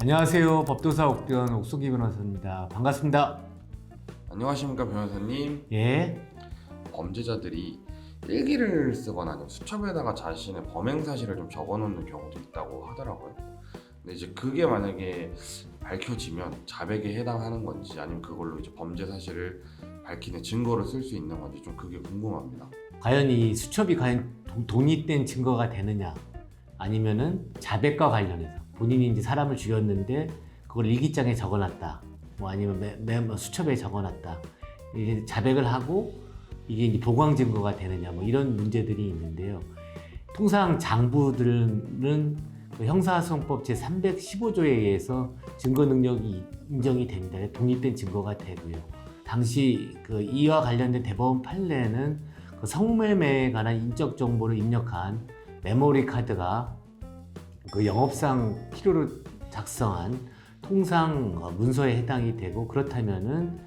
안녕하세요. 법도사 옥변 옥송기 변호사입니다. 반갑습니다. 안녕하십니까 변호사님. 예. 범죄자들이 일기를 쓰거나 아니면 수첩에다가 자신의 범행 사실을 좀 적어놓는 경우도 있다고 하더라고요. 근데 이제 그게 만약에 밝혀지면 자백에 해당하는 건지 아니면 그걸로 이제 범죄 사실을 밝히는 증거로 쓸수 있는 건지 좀 그게 궁금합니다. 과연 이 수첩이 과연 도- 독립된 증거가 되느냐 아니면은 자백과 관련해서 본인이 이제 사람을 죽였는데 그걸 일기장에 적어놨다. 뭐 아니면 매, 매, 뭐 수첩에 적어놨다. 이게 자백을 하고 이게 이제 보강 증거가 되느냐 뭐 이런 문제들이 있는데요. 통상 장부들은 그 형사소송법 제 315조에 의해서 증거 능력이 인정이 됩니다. 독립된 증거가 되고요. 당시 그 이와 관련된 대법원 판례는 그 성매매에 관한 인적 정보를 입력한 메모리 카드가 그 영업상 필요로 작성한 통상 어, 문서에 해당이 되고 그렇다면은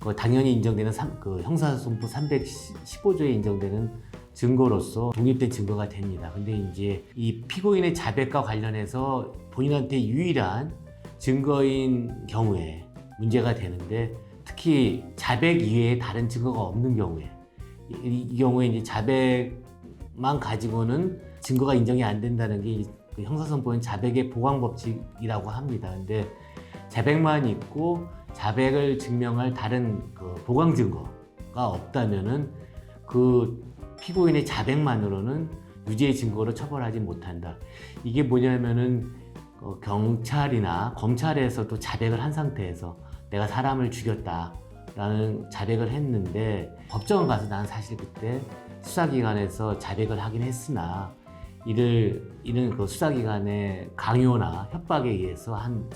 그 당연히 인정되는 삼- 그 형사소송법 315조에 인정되는 증거로서 독립된 증거가 됩니다. 근데 이제 이 피고인의 자백과 관련해서 본인한테 유일한 증거인 경우에 문제가 되는데 특히 자백 이외에 다른 증거가 없는 경우에 이, 이 경우에 이제 자백만 가지고는 증거가 인정이 안 된다는 게 그 형사소송법은 자백의 보강 법칙이라고 합니다. 근데 자백만 있고 자백을 증명할 다른 그 보강 증거가 없다면은 그 피고인의 자백만으로는 유죄의 증거로 처벌하지 못한다. 이게 뭐냐면은 어, 경찰이나 검찰에서도 자백을 한 상태에서 내가 사람을 죽였다라는 자백을 했는데 법정을 가서 나는 사실 그때 수사기관에서 자백을 하긴 했으나 이를 이는 그 수사기관의 강요나 협박에 의해서 한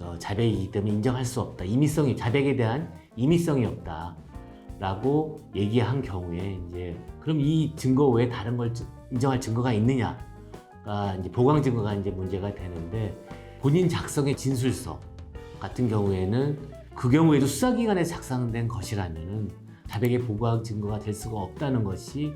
어, 자백이기 때문에 인정할 수 없다. 임의성이 자백에 대한 임의성이 없다라고 얘기한 경우에 이제 그럼 이 증거 외에 다른 걸 증- 인정할 증거가 있느냐가 이제 보강 증거가 이제 문제가 되는데 본인 작성의 진술서 같은 경우에는 그 경우에도 수사기관에 작성된 것이라면은 자백의 보강 증거가 될 수가 없다는 것이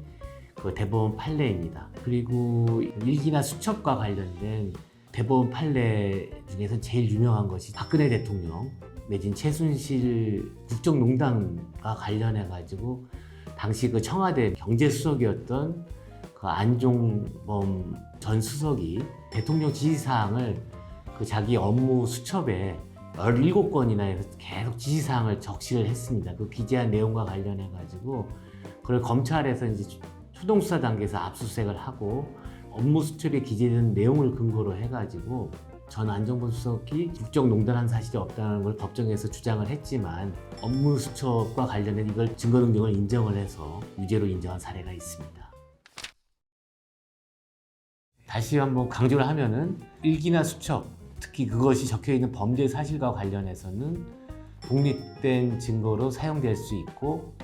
그 대법원 판례입니다. 그리고 일기나 수첩과 관련된 대법원 판례 중에서 제일 유명한 것이 박근혜 대통령 내진 최순실 국정농단과 관련해 가지고 당시 그 청와대 경제수석이었던 그 안종범 전 수석이 대통령 지시사항을 그 자기 업무 수첩에 17건이나 해서 계속 지시사항을 적시를 했습니다. 그 기재한 내용과 관련해 가지고 그걸 검찰에서 이제 초동수사 단계에서 압수수색을 하고 업무 수첩에 기재된 내용을 근거로 해가지고 전 안정범 수석이 국정농단한 사실이 없다는 걸 법정에서 주장을 했지만 업무 수첩과 관련된 이걸 증거 능력을 인정을 해서 유죄로 인정한 사례가 있습니다. 다시 한번 강조를 하면은 일기나 수첩, 특히 그것이 적혀 있는 범죄 사실과 관련해서는 독립된 증거로 사용될 수 있고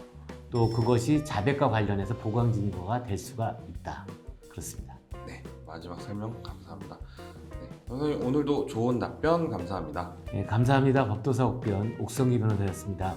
또 그것이 자백과 관련해서 보강 증거가 될 수가 있다. 그렇습니다. 네 마지막 설명 감사합니다. 네, 변호사님 오늘도 좋은 답변 감사합니다. 네, 감사합니다. 법도사 옥변 옥성기 변호사였습니다.